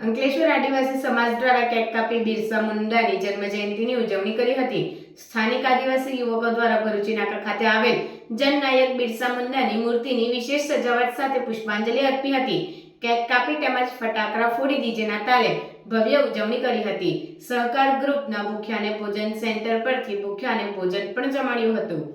અંકલેશ્વર આદિવાસી સમાજ દ્વારા કેક કાપી બિરસા મુંડાની જન્મજયંતિની ઉજવણી કરી હતી. સ્થાનિક આદિવાસી યુવકો દ્વારા ભરૂચી નાકા ખાતે આવેલ જનનાયક બિરસા મુંડાની મૂર્તિની વિશેષ સજાવટ સાથે પુષ્પાંજલિ અર્પી હતી. કેક કાપી તેમજ ફટાકડા ફોડી ડીજેના તાલે ભવ્ય ઉજવણી કરી હતી. સહકાર ગ્રુપના ભૂખ્યાને ભોજન સેન્ટર પરથી ભૂખ્યાને ભોજન પણ જમાડ્યું હતું.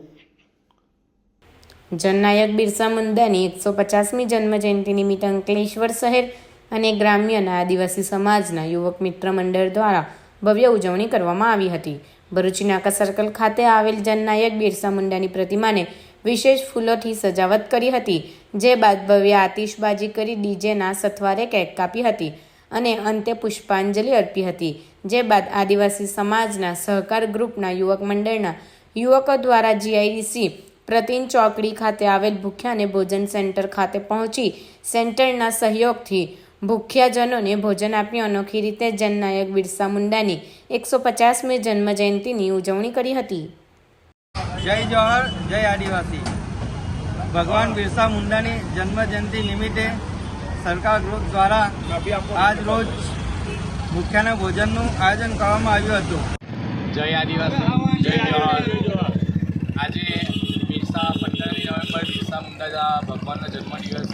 જનનાયક બિરસા મુંડાની એકસો પચાસમી જન્મજયંતિ નિમિત્તે અંકલેશ્વર શહેર અને ગ્રામ્યના આદિવાસી સમાજના યુવક મિત્ર મંડળ દ્વારા ભવ્ય ઉજવણી કરવામાં આવી હતી. ભરૂચી નાકા સર્કલ ખાતે આવેલ જનનાયક બિરસા મુંડાની પ્રતિમાને વિશેષ ફૂલોથી સજાવટ કરી હતી, જે બાદ ભવ્ય આતિશબાજી કરી ડીજેના સથવારે કેક કાપી હતી અને અંતે પુષ્પાંજલિ અર્પી હતી, જે બાદ આદિવાસી સમાજના સહકાર ગ્રુપના યુવક મંડળના યુવકો દ્વારા જીઆઈડીસી પ્રતિન ચોકડી ખાતે આવેલ ભૂખ્યાને ભોજન સેન્ટર ખાતે પહોંચી સેન્ટરના સહયોગથી ભૂખ્યાજનોને ભોજન આપી અનોખી રીતે જનનાયક બિરસા મુંડાની એકસો પચાસમી જન્મ જયંતિની ઉજવણી કરી હતી. જય જવાહર જય આદિવાસી. ભગવાન બિરસા મુંડાની જન્મજયંતિ નિમિત્તે સરકાર ગ્રુપ દ્વારા આજ રોજ ભૂખ્યાના ભોજનનું આયોજન કરવામાં આવ્યું હતું. જય આદિવાસી જય જવાહર. આજે બિરસા પંદરમી નવેમ્બર બિરસા મુંડા ભગવાનનો જન્મદિવસ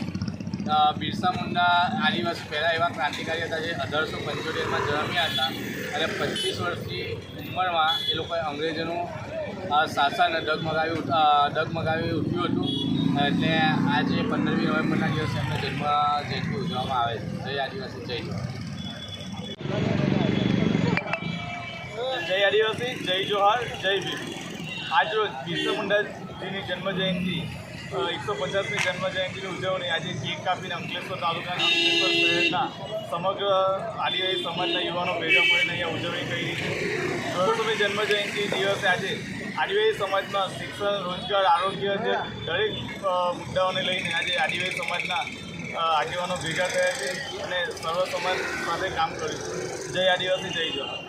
બિરસા મુંડા આદિવાસી, પહેલાં એવા ક્રાંતિકારી હતા જે અઢારસો પંચોતેરમાં જન્મ્યા હતા અને પચીસ વર્ષની ઉંમરમાં એ લોકોએ અંગ્રેજોનું શાસન ડગમગાવી ડગમગાવી ઉઠ્યું હતું. એટલે આજે પંદરમી નવેમ્બરના દિવસે એમનો જન્મ જયંતિ ઉજવવામાં આવે છે. જય આદિવાસી, જય જોહાર જય આદિવાસી, જય જોહાર, જય ભીમ. આજરોજ બિરસા મુંડાજીની જન્મજયંતિ એકસો પચાસમી જન્મજયંતિની ઉજવણી. આજે કેક કાપીને અંકલેશ્વર તાલુકાના અંકલેશ્વર શહેરના સમગ્ર આદિવાસી સમાજના યુવાનો ભેગા મળીને અહીંયા ઉજવણી કરી છે. દોઢસોમી જન્મજયંતિ દિવસે આજે આદિવાસી સમાજમાં શિક્ષણ, રોજગાર, આરોગ્ય જે દરેક મુદ્દાઓને લઈને આજે આદિવાસી સમાજના આગેવાનો ભેગા થયા છે અને સર્વ સમાજ સાથે કામ કર્યું જય આદિવાસી, જય જોહાર